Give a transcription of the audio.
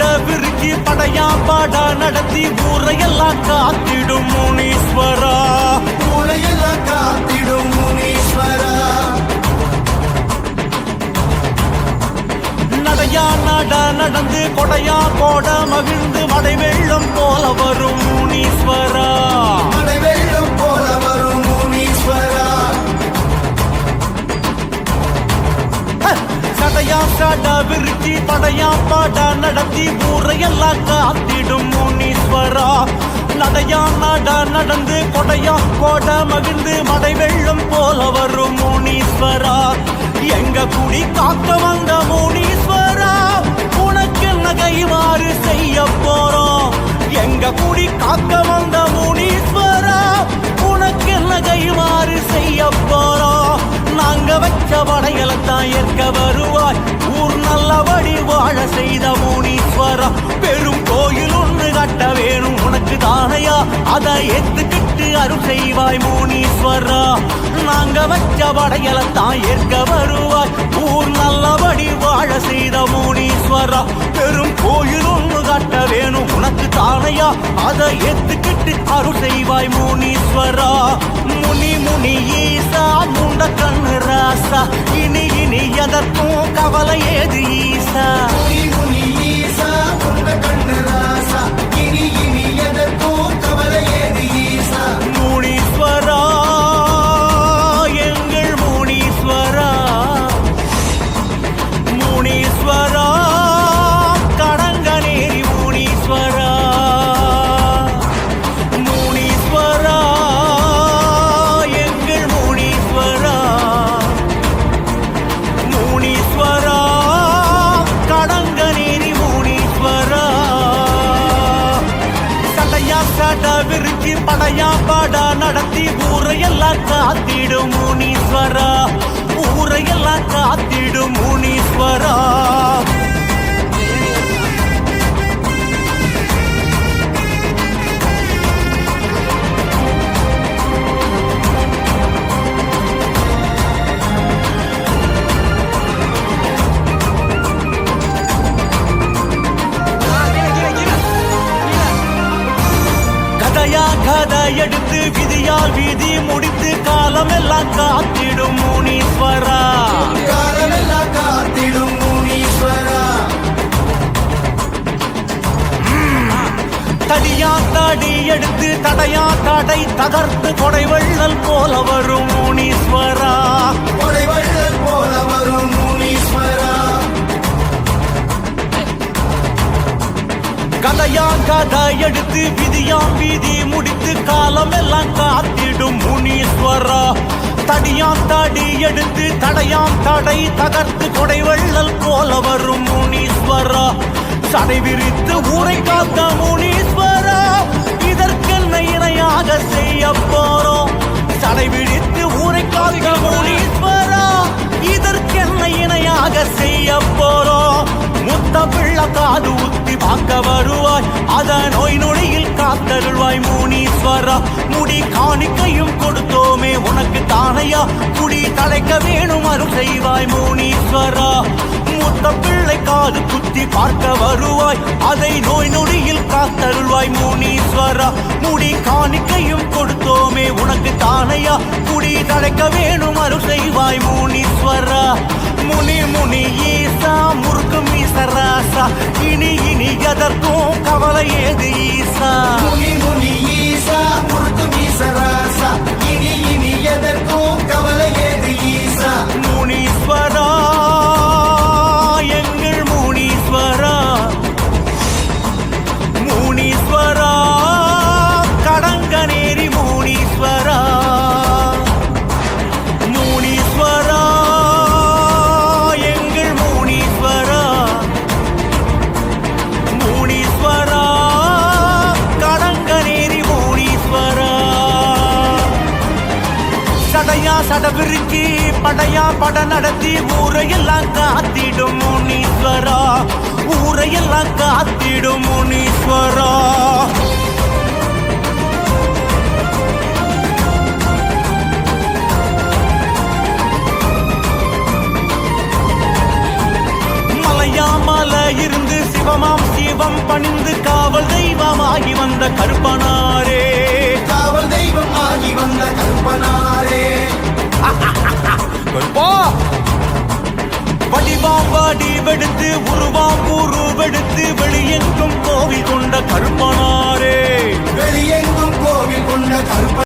சட விருச்சி படையா பாடா நடத்தி ஊரையெல்லாம் காத்திடும் முனீஸ்வரா. உலகெல்லாம் காத்திடும் முனீஸ்வரா. நடையா நட நடந்து கொடையா கோட மகிழ்ந்து மடை வெள்ளம் போல வரும் முனீஸ்வரா. சடையா சாடா விருச்சி படையா பாடா நடத்தி ஊரையெல்லாம் காத்திடும் முனீஸ்வரா. நடையா நாடா நடந்து கொடையா கோட மகிழ்ந்து மடை வெள்ளம் போல வரும் முனீஸ்வரா. எங்க குடி காக்க வந்த முனீஸ்வரா உனக்கு என்ன செய்ய போறோம். எங்க குடி காக்க வந்த முனீஸ்வரா உனக்கு என்ன செய்ய போறோம். நாங்க வச்ச வடையலத்த அதை ஏத்துக்கிட்டு அருள் செய்வாய் மூனீஸ்வரா. நாங்க வச்ச படைகளை தான் ஏற்க வருவாய். ஊர் நல்லபடி வாழ செய்த மூனீஸ்வரா. பெரும் கோயில் ஒன்று காட்ட வேணும் உனக்கு தானையா. அதை ஏத்துக்கிட்டு அருள் செய்வாய் மூனீஸ்வரா. முனி முனி ஈசா முண்ட கண்ணு ராசா. இனி இனி எதற்கும் கவலை ஏது ஈசா? ஆக்கி படையா பாடா நடத்தி ஊரையெல்லாம் காத்திடும் முனீஸ்வரா. ஊரையெல்லாம் காத்திடும் முனீஸ்வரா. விதியால் விதி முடித்து காலமெல்லாம் காத்திடும் முனீஸ்வரா. காலமெல்லாம் காத்திடும் முனீஸ்வரா. தடியா தடி எடுத்து தடையா தடை தகர்த்து கொடை வெள்ளல் போல வரும் முனீஸ்வரா. கொடை வள்ளல் போல வரும் முனீஸ்வரா. கதையா கதை எடுத்து விதியாம் வீதி முடித்து காலம் எல்லாம் காத்திடும் முனீஸ்வரா. தடியாம் தடி எடுத்து தடையாம் தடை தகர்த்து கொடை வெள்ளல் போல வரும் முனீஸ்வரா. சடை விரித்து ஊரை காத்த முனீஸ்வரா. இதற்கென்ன இணையாக செய்ய போறோம்? சடை விழித்து ஊரை காத்த முனீஸ்வரா. இதற்கென்ன இணையாக செய்ய போறோம்? முத்த பிள்ளை காது காக்க வருவாய். அத நோய் நொடியில் காத்தருள்வாய் மூனீஸ்வரா. முடி காணிக்கையும் கொடுத்தோமே உனக்கு தானையா? குடி தலைக்க வேணும் அருள் செய்வாய் மூனீஸ்வரா. மூத்த பிள்ளை காது குத்தி பார்க்க வருவாய். அதை நோய் நொடியில் காத்தருள்வாய் மூனீஸ்வரா. முடி காணிக்கையும் கொடுத்தோமே உனக்கு தானையா? குடி தலைக்க வேணும் அருள் செய்வாய் மூனீஸ்வரா. முனி முனி ஈசா முறுக்கு மீசராசா இனி எதற்கும் கவலை ஏது ஈசா? முனி முனி ஈசா முறுக்கு மீசராசா. இனி இனி எதற்கும் கவலை ஏது சடவிருக்கி படையா பட நடத்தி ஊரையெல்லாம் காத்திடும் முனீஸ்வரா. ஊரையெல்லாம் காத்திடும் முனீஸ்வரா. மலையாமல இருந்து சிவமாம் சிவம் பணிந்து காவல் தெய்வமாகி வந்த கருப்பனாரே. காவல் தெய்வம் ஆகி வந்த கருப்பனாரே. வடிவாம் வடிவெடுத்து உருவாம் உருவெடுத்து வெளியெங்கும் கோவில் கொண்ட கருப்பனாரே. வெளியெங்கும் கோவில் கொண்ட கருப்ப